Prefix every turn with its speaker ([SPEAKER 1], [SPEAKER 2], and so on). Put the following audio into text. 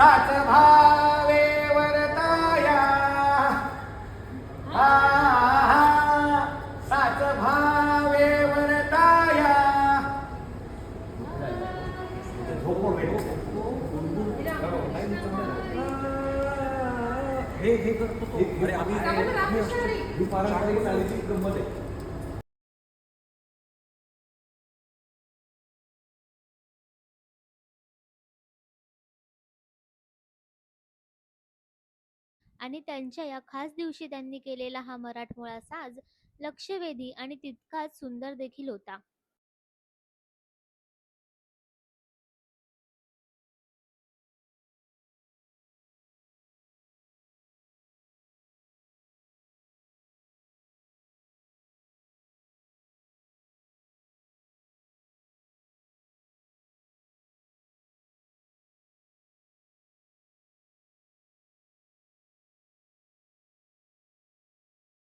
[SPEAKER 1] साच भावे वरताया. हा हा साच भावे वरताया.
[SPEAKER 2] हे हे करतो तो. अरे आम्ही पारंपरिक चालीची गंमत आहे.
[SPEAKER 3] आणि त्यांच्या या खास दिवशी त्यांनी केलेला हा मराठमोळा साज लक्षवेधी आणि तितकाच सुंदर देखील होता.